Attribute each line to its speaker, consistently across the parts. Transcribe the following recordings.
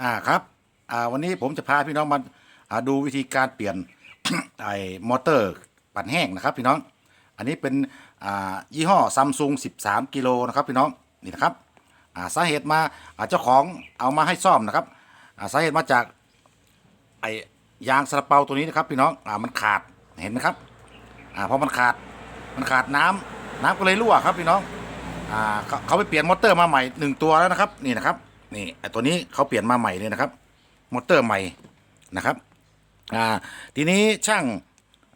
Speaker 1: อ่าครับอ่าวันนี้ผมจะพาพี่น้องมาอ่าดูวิธีการเปลี่ยน ไอ้มอเตอร์ปั่นแห้งนะครับพี่น้อง อันนี้เป็นอ่ายี่ห้อซัมซุง13 กิโลนะครับพี่น้องนี่นะครับอ่าสาเหตุมาอ่าเจ้าของเอามาให้ซ่อมนะครับอ่าสาเหตุมาจากไอ้ยางสลับเปาตัวนี้นะครับพี่น้องอ่ามันขาดเห็นไหมครับอ่าพอมันขาดมันขาดน้ำน้ำก็เลยรั่วครับพี่น้องอ่าเขาเขาไปเปลี่ยนมอเตอร์มาใหม่หนึ่งตัวแล้วนะครับนี่นะครับ นี่ไอตัวนี้เขาเปลี่ยนมาใหม่เลยนะครับ มอเตอร์ใหม่นะครับอ่าทีนี้ช่าง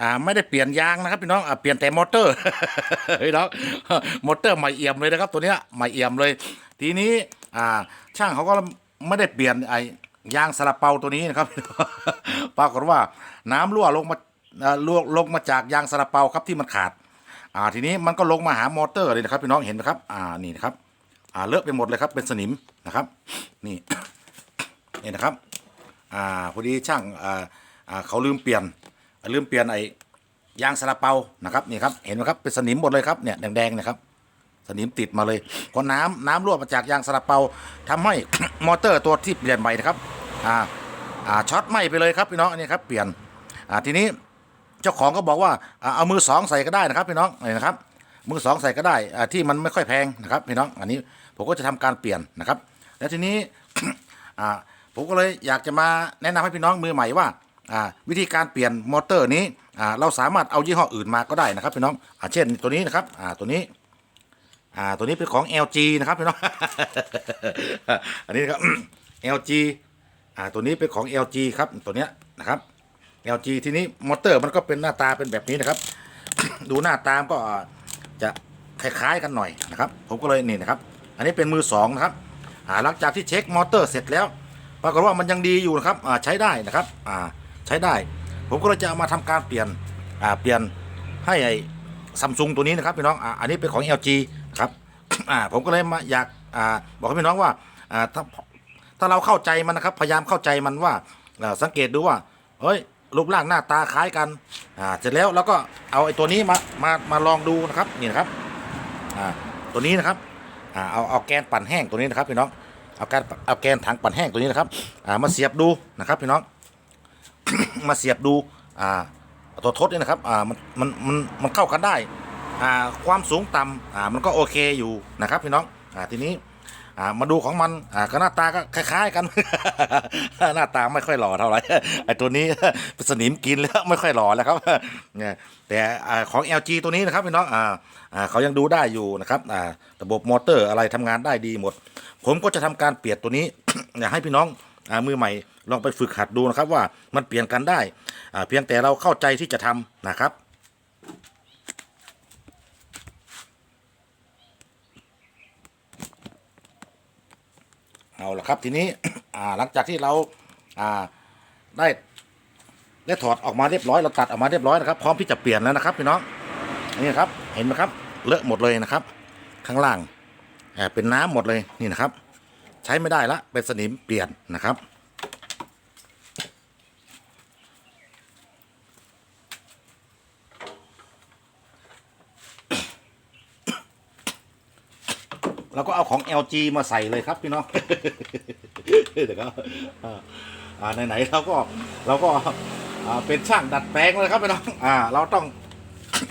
Speaker 1: อ่าไม่ได้เปลี่ยนยางนะครับพี่น้องอ่าเปลี่ยนแต่มอเตอร์พี่น้องมอเตอร์ใหม่เอี่ยมเลยนะครับ ตัวเนี้ยใหม่เอี่ยมเลย ทีนี้อ่าช่างเขาก็ไม่ได้เปลี่ยนไอยางสลับเปาตัวนี้นะครับ ปรากฏว่าน้ำรั่วลงมาอ่ารั่วลงมาจากยางสลับเปาครับที่มันขาด อ่าทีนี้มันก็ลงมาหามอเตอร์เลยนะครับพี่น้องเห็นไหมครับ อ่านี่นะครับ อ่าเลอะไปหมดเลยครับเป็นสนิมนะครับ นี่นี่นะครับอ่าพอดีช่างอ่าอ่าเขาลืมเปลี่ยนลืมเปลี่ยนไอ้ยางสลับเปานะครับนี่ครับเห็นไหมครับเป็นสนิมหมดเลยครับเนี่ยแดงๆนะครับสนิมติดมาเลยเพราะน้ำน้ำรั่วมาจากยางสลับเปาทำให้มอเตอร์ตัวที่เปลี่ยนใหม่นะครับอ่าอ่าช็อตไหมไปเลยครับพี่น้องอันนี้ครับเปลี่ยนอ่าทีนี้เจ้าของก็บอกว่าอ่าเอามือสองใส่ก็ได้นะครับพี่น้องนี่นะครับ มือสองใส่ก็ได้ที่มันไม่ค่อยแพงนะครับพี่น้องอันนี้ผมก็จะทำการเปลี่ยนนะครับ แล้วทีนี้ผมก็เลยอยากจะมาแนะนำให้พี่น้องมือใหม่ว่าวิธีการเปลี่ยนมอเตอร์นี้เราสามารถเอายี่ห้ออื่นมาก็ได้นะครับพี่น้องอเช่นตัวนี้นะครับตัวนี้ตัวนี้เป็นของ LG นะครับพี่น้องอันนี้นะครับ LG ตัวนี้เป็นของ LG ครับตัวเนี้ยนะครับ LG ทีนี้มอเตอร์มันก็เป็นหน้าตาเป็นแบบนี้นะครับ ดูหน้าตามก็ จะคล้ายๆกันหน่อยนะครับ ผมก็เลยนี่นะครับ อันนี้เป็นมือสองนะครับหลังจากที่เช็คมอเตอร์เสร็จแล้วปรากฏว่ามันยังดีอยู่นะครับใช้ได้นะครับใช้ได้ ผมก็เลยจะามาทำการเปลี่ยนเปลี่ยนให้ไอ้ซัมซุงตัวนี้นะครับพี่น้องอันนี้เป็นของ LG นะครับผมก็เลยมาอยากอบอกให้พี่น้องว่าถ้าถ้าเราเข้าใจมันนะครับ พยายามเข้าใจมันว่าอ่าสังเกตดูว่าเฮ้ย รูปร่างหน้าตาคล้ายกันอ่าเสร็จแล้วเราก็เอาไอ้ตัวนี้มามามาลองดูนะครับนี่นะครับอ่าตัวนี้นะครับอ่าเอาเอาแกนปั่นแห้งตัวนี้นะครับพี่น้องเอาแกนเอาแกนถังปั่นแห้งตัวนี้นะครับอ่ามาเสียบดูนะครับพี่น้องมาเสียบดูอ่าตัวทดนี่นะครับอ่ามันมันมันมันเข้ากันได้อ่าความสูงต่ำอ่ามันก็โอเคอยู่นะครับพี่น้องอ่าทีนี้ อ่ามาดูของมันอ่าก็หน้าตาก็คล้าย ๆ กัน หน้าตาไม่ค่อยหล่อเท่าไหร่ไอ้ตัวนี้เป็นสนิมกินแล้วไม่ค่อยหล่อแล้วครับเนี่ยแต่ของ LG ตัวนี้นะครับพี่น้องอ่าเขายังดูได้อยู่นะครับอ่าระบบมอเตอร์อะไรทำงานได้ดีหมด ผมก็จะทำการเปลี่ยนตัวนี้ให้พี่น้องอมือใหม่ลองไปฝึกหัดดูนะครับว่ามันเปลี่ยนกันได้เพียงแต่เราเข้าใจที่จะทำนะครับ เอาละครับทีนี้หลังจากที่เราได้ได้ถอดออกมาเรียบร้อยเราตัดออกมาเรียบร้อยนะครับ พร้อมที่จะเปลี่ยนแล้วนะครับพี่น้องนี่นะครับเห็นไหมครับเลอะหมดเลยนะครับ ข้างล่างเป็นน้ำหมดเลยนี่นะครับ ใช้ไม่ได้ละเป็นสนิมเปลี่ยนนะครับ เราก็เอาของ LG มาใส่เลยครับพี่น้องเดี๋ยวก็อ่าอ่าไหนๆเราก็เราก็อ่าเป็นช่างดัดแปลงเลยครับพี่น้องอ่าเราต้อง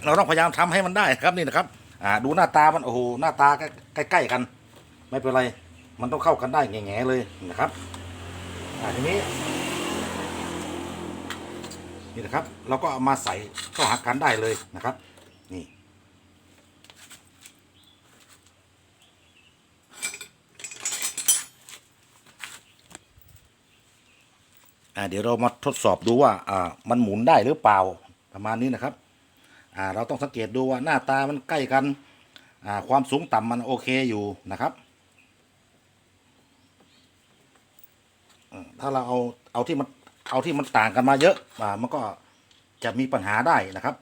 Speaker 1: เราต้องพยายามทำให้มันได้ครับนี่นะครับอ่าดูหน้าตามันโอ้โหหน้าตาใกล้ๆกัน ไม่เป็นไร มันต้องเข้ากันได้แง่ๆเลยนะครับอ่าทีนี้นี่นะครับ เราก็เอามาใส่เข้าหากันได้เลยนะครับ นี่ อ่าเดี๋ยวเรามาทดสอบดูว่าอ่ามันหมุนได้หรือเปล่าประมาณนี้นะครับอ่าเราต้องสังเกตดูว่าหน้าตามันใกล้กันอ่าความสูงต่ำมันโอเคอยู่นะครับถ้าเราเอาเอาที่มันเอาที่มันต่างกันมาเยอะอ่ามันก็จะมีปัญหาได้นะครับ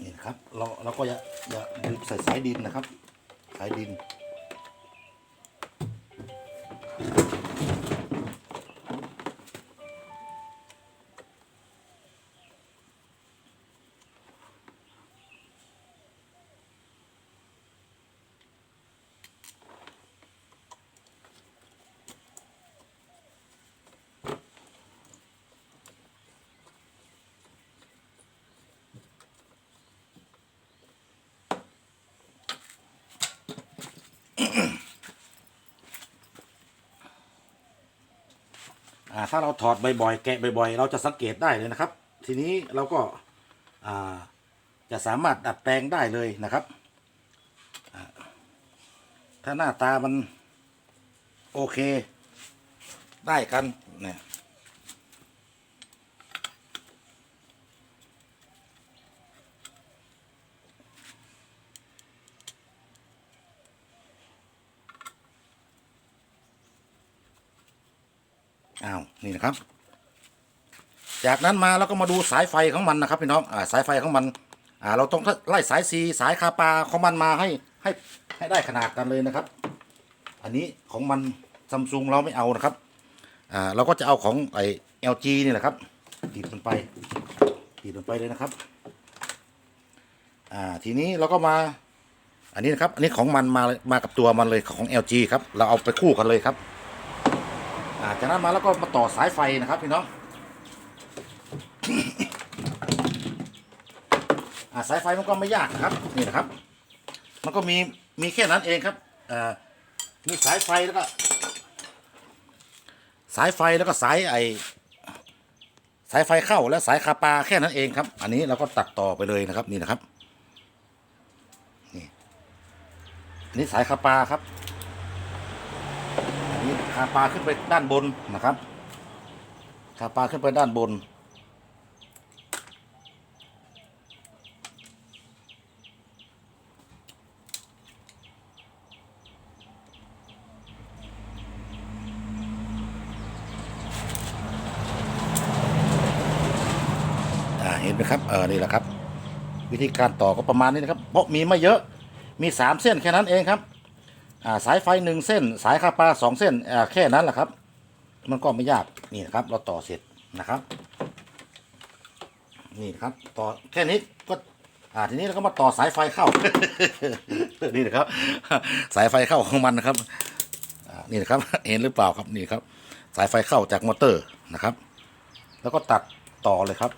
Speaker 1: อ นะครับ เราเราก็อย่าอย่าใส่สายดินนะครับ สายดิน ถ้าเราถอดบ่อยๆ แกะบ่อยๆ เราจะสังเกตได้เลยนะครับ ทีนี้เราก็าจะสามารถดัดแปลงได้เลยนะครับ ถ้าหน้าตามันโอเค ได้กันเนี่ย อ้าวนี่นะครับ จากนั้นมาเราก็มาดูสายไฟของมันนะครับพี่น้องอ่าสายไฟของมันอ่าเราต้องไล่สายซีสายคาปาของมันมาให้ให้ให้ได้ขนาดกันเลยนะครับ อันนี้ของมันซัมซุงเราไม่เอานะครับอ่าเราก็จะเอาของไอ LG นี่แหละครับติดมันไปติดมันไปเลยนะครับอ่าทีนี้เราก็มา อันนี้นะครับ อันนี้ของมันมามากับตัวมันเลยของ LG ครับ เราเอาไปคู่กันเลยครับ จากนั้นมาแล้วก็มาต่อสายไฟนะครับพี่น้องอาสายไฟมันก็ไม่ยากนะครับนี่นะครับ มันก็มีมีแค่นั้นเองครับอมีสายไฟแล้วก็ สายไฟแล้วก็สายไอสายไฟเข้าและสายคาปาแค่นั้นเองครับ อันนี้เราก็ตัดต่อไปเลยนะครับนี่นะครับนี่อันนี้สายคาปาครับาปาขึ้นไปด้านบนนะครับคาปาขึ้นไปด้านบนอ่าเห็นไหมครับ เออ นี่แหละครับ วิธีการต่อก็ประมาณนี้นะครับ เพราะมีไม่เยอะ มีสามเส้นแค่นั้นเองครับ อ่าสายไฟหนึ่งเส้น สายคาปาสองเส้นอ่าแค่นั้นแหละครับ มันก็ไม่ยากนี่นะครับ เราต่อเสร็จนะครับ นี่นะครับ ต่อแค่นี้ก็อ่าทีนี้เราก็มาต่อสายไฟเข้า นี่นะครับ สายไฟเข้าของมันนะครับนี่นะครับเห็นหรือเปล่าครับนี่ครับ สายไฟเข้าจากมอเตอร์นะครับ แล้วก็ตัดต่อเลยครับ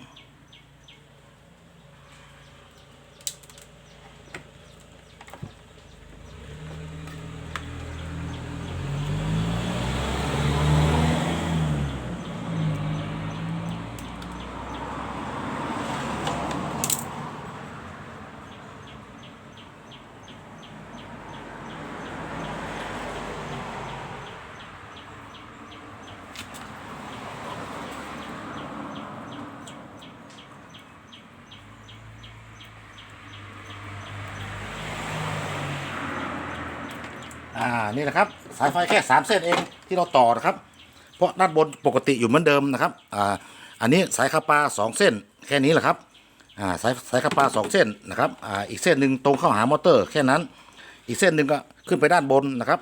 Speaker 1: นี่นะครับ สายไฟแค่สามเส้นเองที่เราต่อนะครับ เพราะด้านบนปกติอยู่เหมือนเดิมนะครับอ่าอันนี้สายคาปาสองเส้นแค่นี้แหละครับอ่าสายสายคาปาสองเส้นนะครับอ่าอีกเส้นหนึ่งตรงเข้าหามอเตอร์แค่นั้น อีกเส้นหนึ่งก็ขึ้นไปด้านบนนะครับ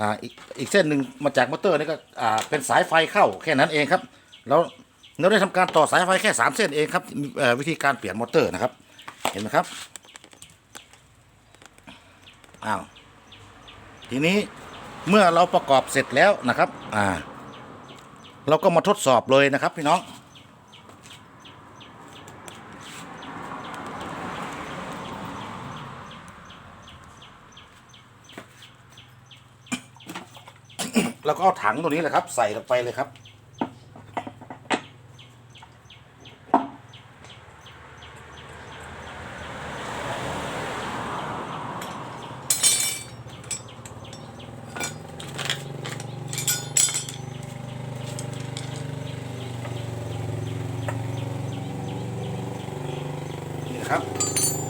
Speaker 1: อ่าอีกอีกเส้นหนึ่งมาจากมอเตอร์นี่ก็อ่าเป็นสายไฟเข้าแค่นั้นเองครับ แล้วเราได้ทำการต่อสายไฟแค่สามเส้นเองครับวิธีการเปลี่ยนมอเตอร์นะครับ เห็นไหมครับอ้าว ทีนี้เมื่อเราประกอบเสร็จแล้วนะครับ อ่า เราก็มาทดสอบเลยนะครับ พี่น้องแล้วก็เอาถังตัวนี้แหละครับ ใส่ลงไปเลยครับ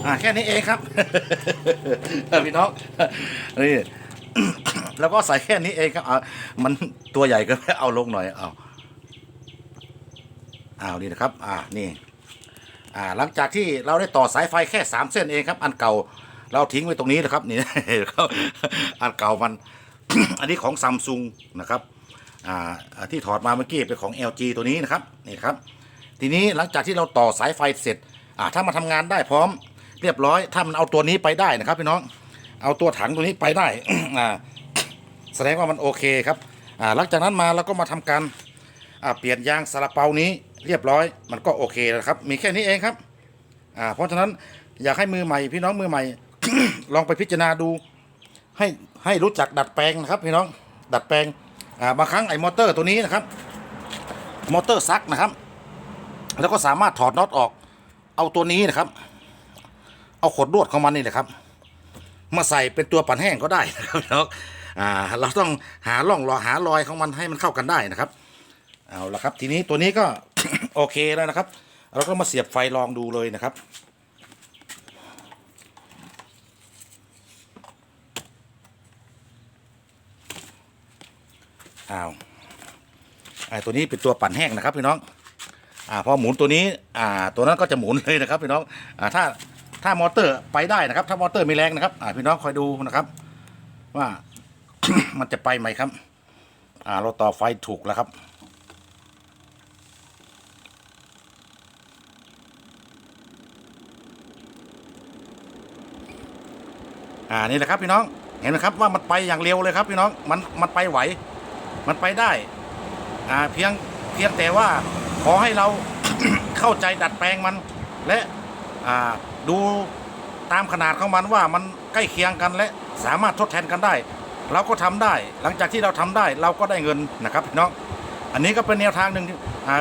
Speaker 1: อ่าแค่นี้เองครับเออพี่น้องนี่แล้วก็ใส่แค่นี้เองครับอ่ามันตัวใหญ่ก็เอาลงหน่อยเอาเอานี่นะครับ อ่านี่ อ่า หลังจากที่เราได้ต่อสายไฟแค่สามเส้นเองครับ อันเก่าเราทิ้งไว้ตรงนี้นะครับ นี่ครับอันเก่ามัน อันนี้ของซัมซุงนะครับ อ่าอ่าที่ถอดมาเมื่อกี้เป็นของ LG ตัวนี้นะครับนี่ครับ ทีนี้หลังจากที่เราต่อสายไฟเสร็จ อ่าถ้ามาทำงานได้พร้อม เรียบร้อย ถ้ามันเอาตัวนี้ไปได้นะครับพี่น้อง เอาตัวถังตัวนี้ไปได้ อ่า แสดงว่ามันโอเคครับ อ่า หลังจากนั้นมาเราก็มาทำการ อ่า เปลี่ยนยางซาลาเปานี้เรียบร้อย มันก็โอเคแล้วครับ มีแค่นี้เองครับ อ่า เพราะฉะนั้นอยากให้มือใหม่ พี่น้องมือใหม่ ลองไปพิจารณาดู ให้ให้รู้จักดัดแปลงนะครับพี่น้อง ดัดแปลง อ่า บางครั้งไอ้มอเตอร์ตัวนี้นะครับ มอเตอร์ซักนะครับ แล้วก็สามารถถอดน็อตออก เอาตัวนี้นะครับ เอาขดลวดของมันนี่แหละครับ มาใส่เป็นตัวปั่นแห้งก็ได้นะครับพี่น้องอ่า เราต้องหาร่องรอยหารอยของมันให้มันเข้ากันได้นะครับ เอาละครับ ทีนี้ตัวนี้ก็โอเคแล้วนะครับ เราก็มาเสียบไฟลองดูเลยนะครับอ้าวไอ้ตัวนี้เป็นตัวปั่นแห้งนะครับพี่น้องอ่าพอหมุนตัวนี้อ่าตัวนั้นก็จะหมุนเลยนะครับพี่น้องอ่าถ้า ถ้ามอเตอร์ไปได้นะครับ ถ้ามอเตอร์มีแรงนะครับ อ่าพี่น้องคอยดูนะครับ ว่า มันจะไปไหมครับ อ่าเราต่อไฟถูกแล้วครับอ่านี่แหละครับพี่น้องเห็นไหมครับว่ามันไปอย่างเร็วเลยครับพี่น้องมันมันไปไหว มันไปได้อ่าเพียงเพียงแต่ว่าขอให้เราเข้าใจดัดแปลงมัน และอ่า ดูตามขนาดของมันว่ามันใกล้เคียงกันและสามารถทดแทนกันได้ เราก็ทำได้ หลังจากที่เราทำได้เราก็ได้เงินนะครับพี่น้องอันนี้ก็เป็นแนวทางหนึ่ง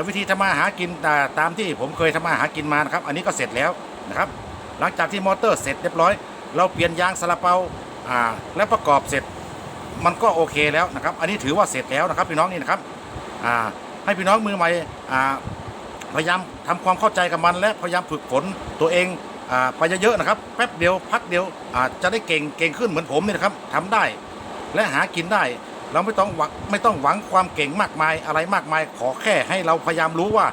Speaker 1: วิธีทำมาหากินอ่ตามที่ผมเคยทำมาหากินมานะครับ อันนี้ก็เสร็จแล้วนะครับ หลังจากที่มอเตอร์เสร็จเรียบร้อย เราเปลี่ยนยางซาลาเปาอ่าและประกอบเสร็จมันก็โอเคแล้วนะครับ อันนี้ถือว่าเสร็จแล้วนะครับพี่น้องนี่นะครับอ่าให้พี่น้องมือใหม่อ่าพยายามทำความเข้าใจกับมัน และพยายามฝึกฝนตัวเอง ไปเยอะๆนะครับแป๊บเดียวพักเดียวอาจะได้เก่งเก่งขึ้นเหมือนผมนี่นะครับทำได้ และหากินได้ เราไม่ต้องหวังไม่ต้องหวังความเก่งมากมายอะไรมากมาย ขอแค่ให้เราพยายามรู้ว่า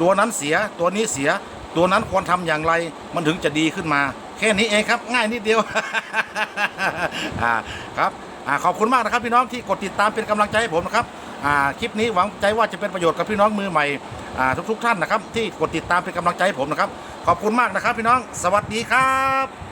Speaker 1: ตัวนั้นเสียตัวนี้เสีย ตัวนั้นควรทำอย่างไรมันถึงจะดีขึ้นมา แค่นี้เองครับ ง่ายนิดเดียวอ่าครับอ่าขอบคุณมากนะครับพี่น้องที่กดติดตามเป็นกำลังใจให้ผมนะครับ คลิปนี้หวังใจว่าจะเป็นประโยชน์กับพี่น้องมือใหม่ทุกๆท่านนะครับ ที่กดติดตามเป็นกำลังใจให้ผมนะครับ ขอบคุณมากนะครับ พี่น้องสวัสดีครับ